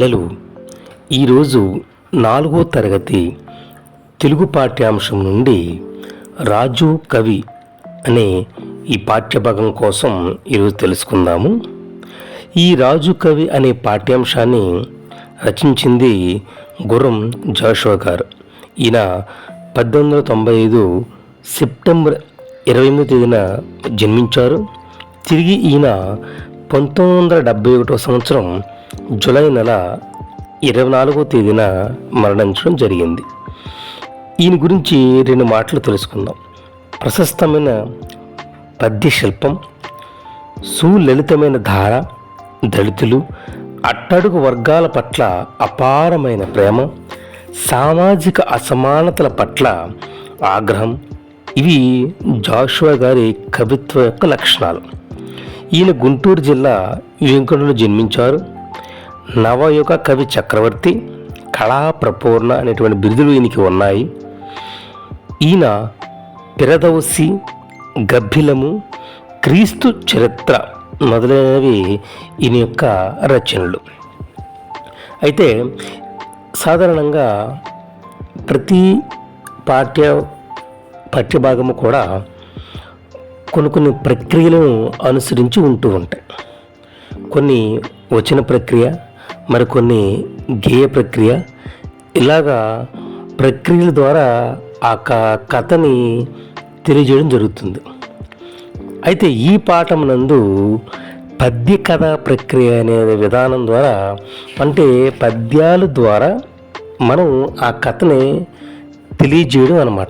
పిల్లలు ఈరోజు నాలుగో తరగతి తెలుగు పాఠ్యాంశం నుండి రాజు కవి అనే ఈ పాఠ్యభాగం కోసం ఈరోజు తెలుసుకుందాము. ఈ రాజు కవి అనే పాఠ్యాంశాన్ని రచించింది గుర్రం జాషువా గారు. ఈయన పద్దెనిమిది వందల తొంభై ఐదు సెప్టెంబర్ ఇరవై ఎనిమిది తేదీన జన్మించారు. తిరిగి ఈయన పంతొమ్మిది వందల డెబ్బై ఒకటో సంవత్సరం జూలై నెల ఇరవై నాలుగో తేదీన మరణించడం జరిగింది. ఈయన గురించి రెండు మాటలు తెలుసుకుందాం. ప్రశస్తమైన పద్య శిల్పం సులలితమైన ధార దళితులు అట్టడుగు వర్గాల పట్ల అపారమైన ప్రేమ సామాజిక అసమానతల పట్ల ఆగ్రహం ఇవి జాషువా గారి కవిత్వ యొక్క లక్షణాలు. ఈయన గుంటూరు జిల్లా వెంకటలో జన్మించారు. నవయుగ కవి చక్రవర్తి కళా ప్రపూర్ణ అనేటువంటి బిరుదులు ఈయనకి ఉన్నాయి. ఈయన పిరదౌసి గబ్బిలము క్రీస్తు చరిత్ర మొదలైనవి ఈయన యొక్క రచనలు. అయితే సాధారణంగా ప్రతి పాఠ్య పాఠ్యభాగము కూడా కొన్ని కొన్ని ప్రక్రియలను అనుసరించి ఉంటూ ఉంటాయి. కొన్ని వచన ప్రక్రియ మరికొన్ని గేయ ప్రక్రియ. ఇలాగా ప్రక్రియల ద్వారా ఆ క- కథని తెలియజేయడం జరుగుతుంది. అయితే ఈ పాఠం నందు పద్య కథ ప్రక్రియ అనే విధానం ద్వారా అంటే పద్యాల ద్వారా మనం ఆ కథని తెలియజేయడం అన్నమాట.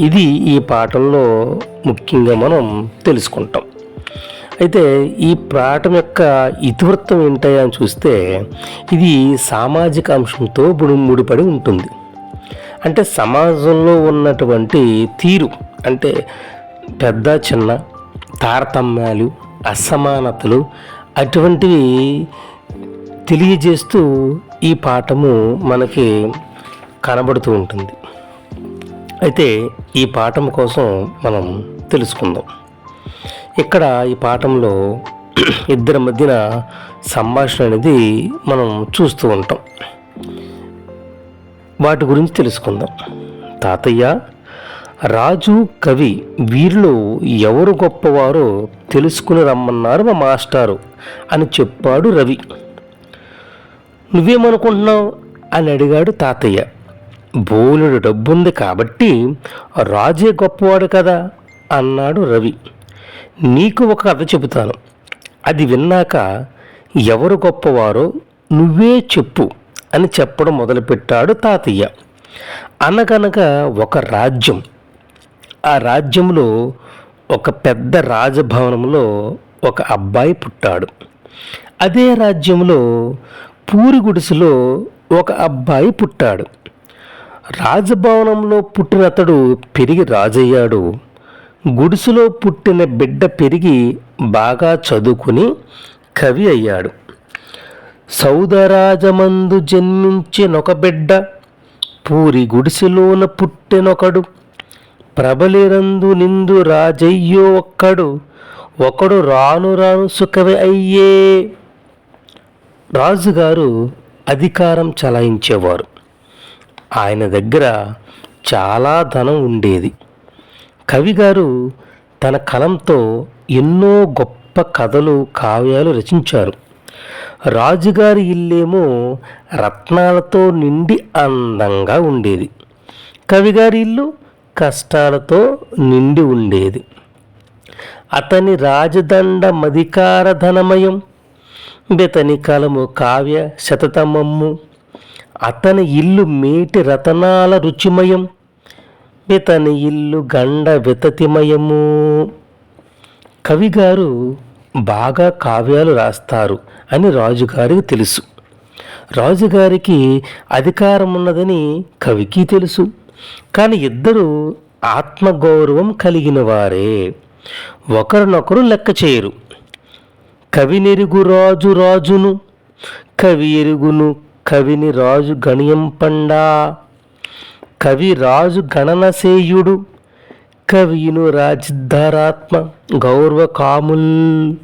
ఇది ఈ పాఠంలో ముఖ్యంగా మనం తెలుసుకుంటాం. అయితే ఈ పాఠం యొక్క ఇతివృత్తం ఏంటయ్యా అని చూస్తే ఇది సామాజిక అంశంతో ముడి ముడిపడి ఉంటుంది. అంటే సమాజంలో ఉన్నటువంటి తీరు అంటే పెద్ద చిన్న తారతమ్యాలు అసమానతలు అటువంటివి తెలియజేస్తూ ఈ పాఠము మనకి కనబడుతూ ఉంటుంది. అయితే ఈ పాఠం కోసం మనం తెలుసుకుందాం. ఇక్కడ ఈ పాఠంలో ఇద్దరి మధ్యన సంభాషణ అనేది మనం చూస్తూ ఉంటాం. వాటి గురించి తెలుసుకుందాం. తాతయ్య రాజు కవి వీరిలో ఎవరు గొప్పవారో తెలుసుకుని రమ్మన్నారు మా మాస్టారు అని చెప్పాడు రవి. నువ్వేమనుకుంటున్నావు? అని అడిగాడు తాతయ్య. బోలెడు డబ్బుంది కాబట్టి రాజే గొప్పవాడు కదా అన్నాడు రవి. నీకు ఒక కథ చెబుతాను. అది విన్నాక ఎవరు గొప్పవారో నువ్వే చెప్పు అని చెప్పడం మొదలుపెట్టాడు తాతయ్య. అనగనగా ఒక రాజ్యం. ఆ రాజ్యంలో ఒక పెద్ద రాజభవనంలో ఒక అబ్బాయి పుట్టాడు. అదే రాజ్యంలో పూరి గుడిసెలో ఒక అబ్బాయి పుట్టాడు. రాజభవనంలో పుట్టిన అతడు పెరిగి రాజయ్యాడు. గుడిసెలో పుట్టిన బిడ్డ పెరిగి బాగా చదువుకుని కవి అయ్యాడు. సౌదరాజమందు జన్మించినొక బిడ్డ పూరి గుడిసెలోన పుట్టెనొకడు ప్రబలిరందు నిందు రాజయ్యో ఒక్కడు ఒకడు రాను రాను సుఖవి అయ్యే. రాజుగారు అధికారం చలాయించేవారు. ఆయన దగ్గర చాలా ధనం ఉండేది. కవిగారు తన కలంతో ఎన్నో గొప్ప కథలు కావ్యాలు రచించారు. రాజుగారి ఇల్లేమో రత్నాలతో నిండి అందంగా ఉండేది. కవిగారి ఇల్లు కష్టాలతో నిండి ఉండేది. అతని రాజదండ మధికార ధనమయం బెతని కలము కావ్య శతతమమ్ము అతని ఇల్లు మేటి రతనాల రుచిమయం బెతని ఇల్లు గండ వితతిమయము. కవిగారు బాగా కావ్యాలు రాస్తారు అని రాజుగారికి తెలుసు. రాజుగారికి అధికారం ఉన్నదని కవికి తెలుసు. కానీ ఇద్దరు ఆత్మగౌరవం కలిగిన వారే ఒకరినొకరు లెక్క చేయరు. కవినెరుగు రాజు రాజును కవి ఎరుగును కవిని రాజు గణియంపండా. కవి రాజు గణనసేయుడు కవియును రాజిద్ధారాత్మ గౌరవ కాముల్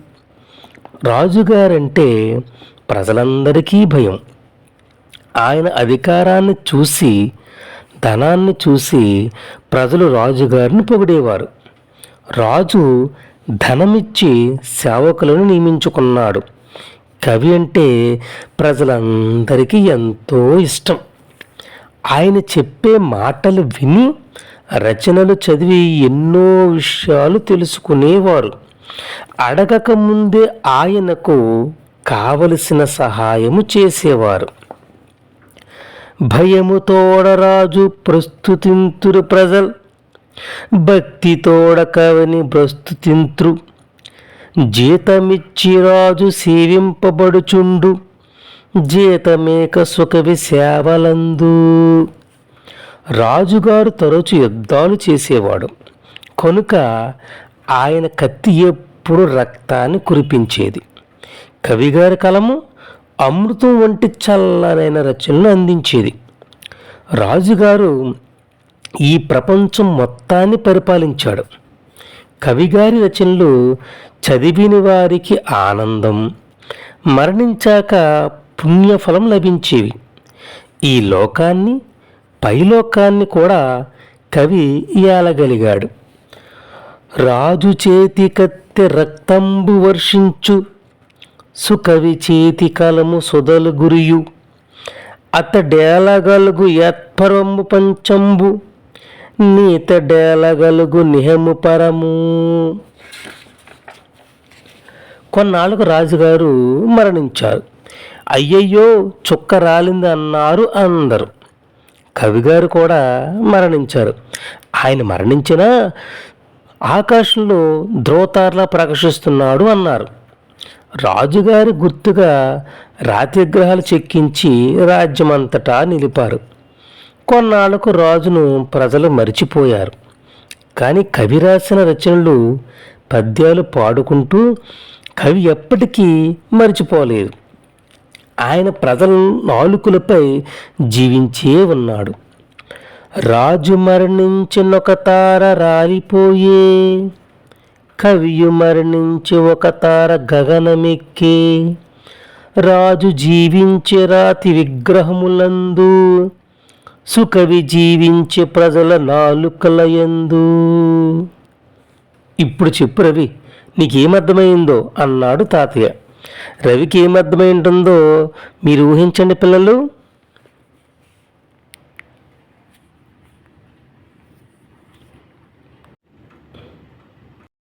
రాజుగారంటే ప్రజలందరికీ భయం. ఆయన అధికారాన్ని చూసి ధనాన్ని చూసి ప్రజలు రాజుగారిని పొగిడేవారు. రాజు ధనమిచ్చి సేవకులను నియమించుకున్నాడు. కవి అంటే ప్రజలందరికీ ఎంతో ఇష్టం. ఆయన చెప్పే మాటలు విని రచనలు చదివి ఎన్నో విషయాలు తెలుసుకునేవారు. అడగక ముందే ఆయనకు కావలసిన సహాయము చేసేవారు. భయము తోడరాజు ప్రస్తుతింతురు ప్రజల్. భక్తి తోడకవని ప్రస్తుతింత్రు. జీతమిచ్చి రాజు సేవింపబడుచుండు. జీతమేక సుఖవి సేవలందు రాజుగారు తరచు యుద్ధాలు చేసేవాడు. కనుక ఆయన కత్తి ఎప్పుడు రక్తాన్ని కురిపించేది. కవిగారి కలము అమృతం వంటి చల్లనైన రచనలు అందించేది. రాజుగారు ఈ ప్రపంచం మొత్తాన్ని పరిపాలించాడు. కవిగారి రచనలు చదివిన వారికి ఆనందం. మరణించాక పుణ్యఫలం లభించేవి. ఈ లోకాన్ని పైలోకాన్ని కూడా కవి ఇయాలగలిగాడు రాజు చేతి కత్తె రక్తంబు వర్షించు సుకవి చేతి కలము సుదలు గురియు అతడేలగలుగు యత్పరము పంచంబు నీతడేలగలుగు నిహము పరము. కొన్నాళ్ళకు రాజుగారు మరణించారు. అయ్యయ్యో చుక్క రాలింది అన్నారు అందరు. కవిగారు కూడా మరణించారు. ఆయన మరణించినా ఆకాశంలో ధ్రువతారలా ప్రకాశిస్తున్నాడు అన్నారు. రాజుగారి గుర్తుగా రాతి విగ్రహాలు చెక్కించి రాజ్యమంతటా నిలిపారు. కొన్నాళ్ళకు రాజును ప్రజలు మరిచిపోయారు. కానీ కవి రాసిన రచనలు పద్యాలు పాడుకుంటూ కవి ఎప్పటికీ మరిచిపోలేదు. ఆయన ప్రజల నాలుకలపై జీవించే ఉన్నాడు. రాజు మరణించినొక తార రాలిపోయే కవియు మరణించి ఒక తార గగనమెక్కే. రాజు జీవించే రాతి విగ్రహములందు సుకవి జీవించే ప్రజల నాలుకలయందు. ఇప్పుడు చెప్పు రవి నీకేమర్థమైందో అన్నాడు తాతయ్య. రవికి ఏమర్థమై ఉంటుందో మీరు ఊహించండి పిల్లలు.